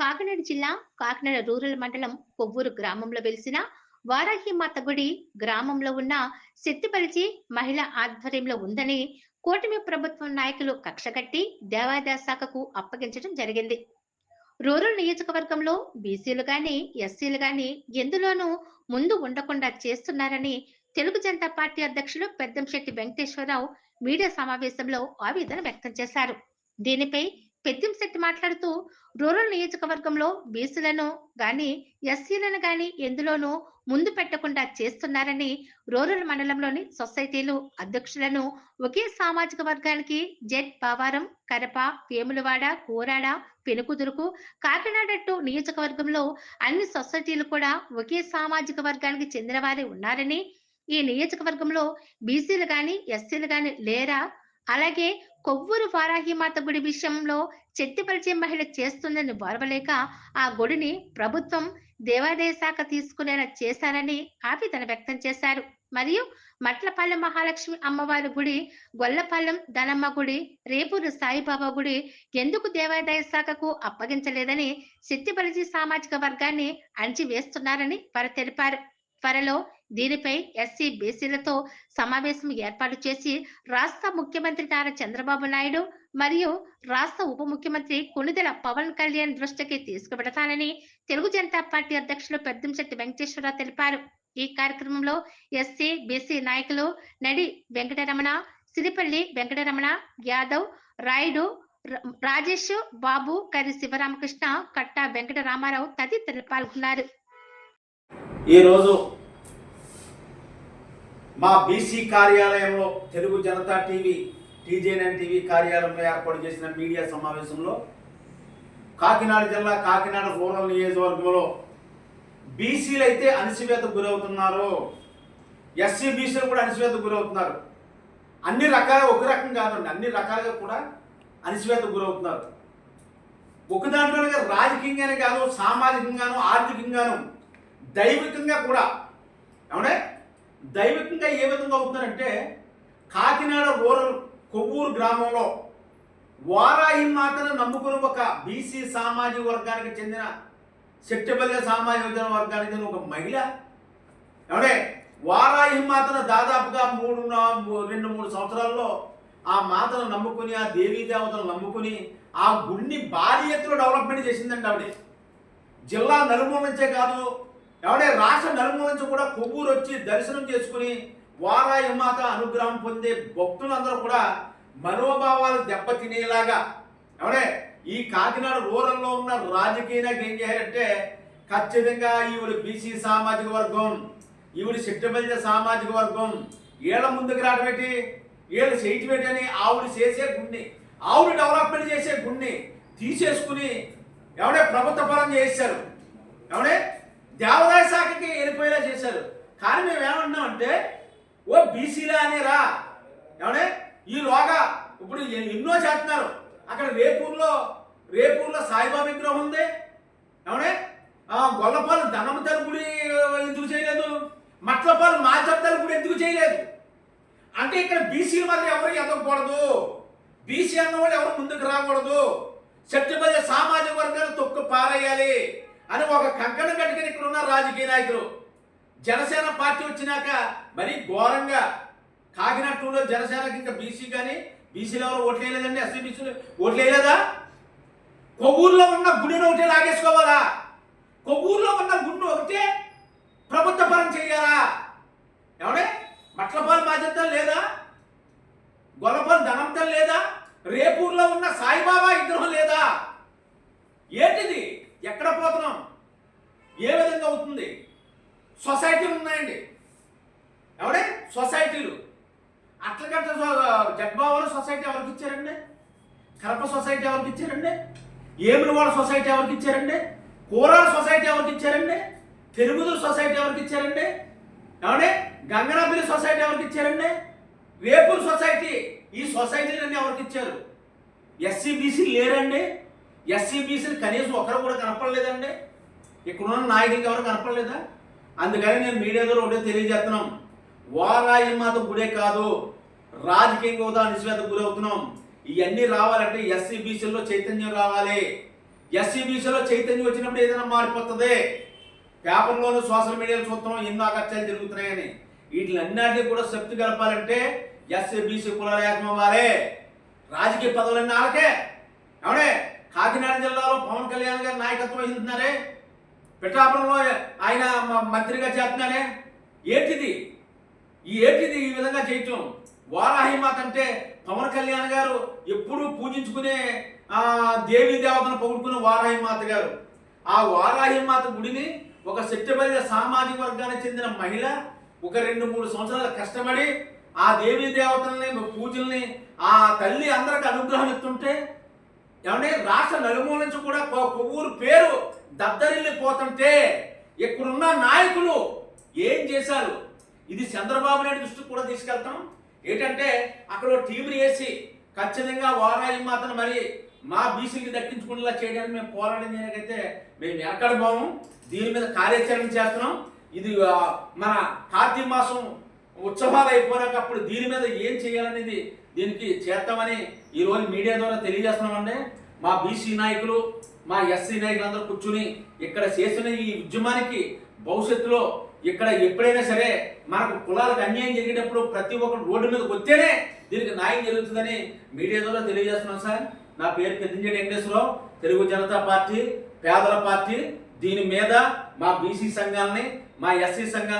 కాకినాడ జిల్లా కాకినాడ రూరల్ మండలం కొవ్వూరు గ్రామంలో వెలిసిన వారాహిమాత గుడి గ్రామంలో ఉన్న శక్తిపరిచి మహిళ ఆధ్వర్యంలో ఉందని కూటమి ప్రభుత్వం నాయకులు కక్షగట్టి దేవాదాయ శాఖకు అప్పగించడం జరిగింది. రూరల్ నియోజకవర్గంలో బీసీలు గాని ఎస్సీలు గాని ఎందులోనూ ముందు ఉండకుండా చేస్తున్నారని తెలుగు జనతా పార్టీ అధ్యక్షులు పెద్దంశెట్టి వెంకటేశ్వరరావు మీడియా సమావేశంలో ఆవేదన వ్యక్తం చేశారు. దీనిపై పెద్దంశెట్టి మాట్లాడుతూ రూరల్ నియోజకవర్గంలో బీసీలను గాని ఎస్సీలను గాని ఎందులోనూ ముందు పెట్టకుండా చేస్తున్నారని రూరల్ మండలంలోని సొసైటీలు అధ్యక్షులను ఒకే సామాజిక వర్గానికి జెడ్ పావారం కరప వేములవాడ కోరాడ పెనుకుదురుకు కాకినాడ టు నియోజకవర్గంలో అన్ని సొసైటీలు కూడా ఒకే సామాజిక వర్గానికి చెందిన వారే ఉన్నారని ఈ నియోజకవర్గంలో బీసీలు గాని ఎస్సీలు గాని లేరా? అలాగే కొవ్వూరు వారాహిమాత గుడి విషయంలో చెట్టిపరిచే మహిళ చేస్తుందని వారవలేక ఆ గుడిని ప్రభుత్వం దేవాదాయ శాఖ తీసుకునేలా చేశారని ఆవేదన వ్యక్తం చేశారు. మరియు మట్లపాలెం మహాలక్ష్మి అమ్మవారి గుడి గొల్లపాలెం ధనమ్మ గుడి రేపూరు సాయిబాబా గుడి ఎందుకు దేవాదాయ శాఖకు అప్పగించలేదని శక్తిపరిచి సామాజిక వర్గాన్ని అణిచివేస్తున్నారని వారు తెలిపారు. త్వరలో దీనిపై ఎస్సీ బీసీలతో సమావేశం ఏర్పాటు చేసి రాష్ట్ర ముఖ్యమంత్రి నారా చంద్రబాబు నాయుడు మరియు రాష్ట్ర ఉప ముఖ్యమంత్రి కొణిదెల పవన్ కళ్యాణ్ దృష్టికి తీసుకుపెడతానని తెలుగు జనతా పార్టీ అధ్యక్షులు పెద్దంశెట్టి వెంకటేశ్వరరావు తెలిపారు. ఈ కార్యక్రమంలో ఎస్సీ బీసీ నాయకులు నడి వెంకటరమణ సిరిపల్లి వెంకటరమణ యాదవ్ రాయుడు రాజేష్ బాబు కరి శివరామకృష్ణ కట్టా వెంకట రామారావు తదితరులు పాల్గొన్నారు. ఈరోజు మా బీసీ కార్యాలయంలో Telugu Janata TV TJN TV కార్యాలయంలో ఏర్పాటు చేసిన మీడియా సమావేశంలో కాకినాడ జిల్లా కాకినాడ రూరల్ నియోజకవర్గంలో బీసీలు అయితే అణిచివేతకు గురవుతున్నారు. ఎస్సీ బీసీలు కూడా అణిచివేతకు గురవుతున్నారు. అన్ని రకాల ఒక రకం కాదండి అన్ని రకాలుగా కూడా అణిచివేతకు గురవుతున్నారు. ఒక దాంట్లోనే రాజకీయంగానే కాదు సామాజికంగాను ఆర్థికంగాను దైవికంగా కూడా. ఏమంటే దైవికంగా ఏ విధంగా అవుతుందంటే కాకినాడ రూరల్ కొవ్వూరు గ్రామంలో వారాహి మాతను నమ్ముకుని ఒక బీసీ సామాజిక వర్గానికి చెందిన శక్తిబల్య సామాజిక వర్గానికి చెందిన ఒక మహిళ. ఏమంటే వారాహి మాతను దాదాపుగా మూడు రెండు మూడు సంవత్సరాల్లో ఆ మాతను నమ్ముకుని ఆ దేవీ దేవతను నమ్ముకుని ఆ గుడిని భారీ ఎత్తులో డెవలప్మెంట్ చేసిందండి ఆవిడ. జిల్లా నలుమూల నుంచే కాదు ఎవడే రాష్ట్ర నలుమూల నుంచి కూడా కొవ్వూరు వచ్చి దర్శనం చేసుకుని వారాయమాత అనుగ్రహం పొందే భక్తులందరూ కూడా మనోభావాలు దెబ్బతినేలాగా. ఎవడే? ఈ కాకినాడ రూరల్లో ఉన్న రాజకీయ నాయకులు ఏం చేయాలంటే ఖచ్చితంగా ఈవిడ బీసీ సామాజిక వర్గం ఈవిడ శక్తిపల్లి సామాజిక వర్గం వీళ్ళ ముందుకు రావడం ఏంటి? వీళ్ళు చేయటమేటి అని ఆవిడ చేసే గుండి ఆవిడ డెవలప్మెంట్ చేసే గుండి తీసేసుకుని ఎవడే ప్రభుత్వ పరం చేశారు? ఎవడే దేవాదాయ శాఖకి వెళ్ళిపోయేలా చేశారు కానీ మేము ఏమంటున్నామంటే ఓ బీసీలా అనేరా. ఈ ఈలోగా ఇప్పుడు ఎన్నో చేస్తున్నారు. అక్కడ రేపూర్లో రేపూర్లో సాయిబాబా విగ్రహం ఉంది. ఏమడే గొల్లపాలు ధనం గుడి ఎందుకు చేయలేదు? మట్లపాలు మాచత్తల తలుపుడు ఎందుకు చేయలేదు? అంటే ఇక్కడ బీసీల మాత్రం ఎవరు ఎదగకూడదు. బీసీ అన్నవాళ్ళు ఎవరు ముందుకు రాకూడదు. చెట్టుపల్లి సామాజిక వర్గాలు తొక్కు పారేయాలి అని ఒక కంకణం కట్టుకుని ఇక్కడ ఉన్న రాజకీయ నాయకులు జనసేన పార్టీ వచ్చినాక మరి ఘోరంగా కాకినాడ టూలో జనసేనకి ఇంకా బీసీ కానీ బీసీలో ఎవరు ఓట్లు వేయలేదండి ఎస్సీ బీసీలు ఓట్లు వేయలేదా? కొవ్వూరులో ఉన్న గుడిని ఒకటే లాగేసుకోవాలా? కొవ్వూరులో ఉన్న గుడిని ఒకటే ప్రభుత్వ పరం చేయాలా? ఏమంటే మట్లపాలు బాధ్యత లేదా? గొల్లపాలు ధనంతం లేదా? రేపూర్లో ఉన్న సాయిబాబా విగ్రహం లేదా? ఏంటిది? ఎక్కడ పోతున్నాం? ఏ విధంగా అవుతుంది? సొసైటీలు ఉన్నాయండి. ఎవడే? సొసైటీలు. అట్లగట్ట జగ్బావరం సొసైటీ ఎవరికి ఇచ్చారండి? కరప సొసైటీ ఎవరికి ఇచ్చారండి? ఏమిరివాడ సొసైటీ ఎవరికి ఇచ్చారండి? కోరాల సొసైటీ ఎవరికి ఇచ్చారండి? తెలుగుదూరు సొసైటీ ఎవరికి ఇచ్చారండి? ఏమండి గంగనాపల్లి సొసైటీ ఎవరికి ఇచ్చారండి? రేపుల్ సొసైటీ. ఈ సొసైటీలన్నీ ఎవరికి ఇచ్చారు? ఎస్సీబీసీ లేరండి. ఎస్సీ బీసీలు కనీసం ఒకరు కూడా కనపడలేదండి. ఇక్కడున్న నాయకులకి ఎవరు కనపడలేదా? అందుకని నేను మీడియా ద్వారా ఒకటే తెలియజేస్తున్నాం. వారాయి మాత గుడే కాదు. రాజకీయంగా కూడా నిశ్వేత గురవుతున్నాం. ఇవన్నీ రావాలంటే ఎస్సీ బీసీలో చైతన్యం రావాలి. ఎస్సీబీసీలో చైతన్యం వచ్చినప్పుడు ఏదైనా మారిపోతుంది. పేపర్లోనూ సోషల్ మీడియాలో చూస్తున్నాం ఎన్నో అగత్యాలు జరుగుతున్నాయని. వీటిలన్నిటికీ కూడా శక్తి కలపాలంటే ఎస్సీబీసీ బీసీ ఏకం అవ్వాలి. రాజకీయ పదవులన్నీ వాళ్ళకే ఏమడే? కాకినాడ జిల్లాలో పవన్ కళ్యాణ్ గారు నాయకత్వం వహిస్తున్నారే. పిఠాపురంలో ఆయన మంత్రిగా చేస్తున్నారే ఏంటిది? ఈ ఏంటిది ఈ విధంగా చేయటం? వారాహిమాత అంటే పవన్ కళ్యాణ్ గారు ఎప్పుడూ పూజించుకునే ఆ దేవీ దేవతను పొగుడుకునే వారాహిమాత గారు. ఆ వారాహిమాత గుడిని ఒక శక్తిబలిత సామాజిక వర్గానికి చెందిన మహిళ ఒక రెండు మూడు సంవత్సరాలు కష్టపడి ఆ దేవీ దేవతల్ని పూజల్ని ఆ తల్లి అందరికి అనుగ్రహం ఇస్తుంటే ఏమంటే రాష్ట్ర నలుమూల నుంచి కూడా కొవ్వూరు పేరు దద్దరిల్లిపోతుంటే ఇక్కడున్న నాయకులు ఏం చేశారు? ఇది చంద్రబాబు నాయుడు దృష్టికి కూడా తీసుకెళ్తాం. ఏంటంటే అక్కడ ఓ వేసి ఖచ్చితంగా వారాయి మాత్రం మరి మా బీసీకి దక్కించుకునేలా చేయడానికి మేము పోరాడిన దానికైతే మేము ఎక్కడ పోము. దీని మీద కార్యాచరణ చేస్తున్నాం. ఇది మన కార్తీక మాసం ఉత్సవాలు అయిపోయాక అప్పుడు దీని మీద ఏం చేయాలనేది దీనికి చేస్తామని ఈరోజు మీడియా ద్వారా తెలియజేస్తున్నామండి. మా బీసీ నాయకులు మా ఎస్సీ నాయకులందరూ కూర్చుని ఇక్కడ చేసిన ఈ ఉద్యమానికి భవిష్యత్తులో ఇక్కడ ఎప్పుడైనా సరే మనకు కులాలకు అన్యాయం జరిగేటప్పుడు ప్రతి ఒక్కరు రోడ్డు మీద వస్తేనే దీనికి న్యాయం జరుగుతుందని మీడియా ద్వారా తెలియజేస్తున్నాం సార్. నా పేరు పెద్దంజడి వెంకటేశ్వరరావు తెలుగు జనతా పార్టీ పేదల పార్టీ. దీని మీద మా బీసీ సంఘాలని మా ఎస్సీ సంఘాలని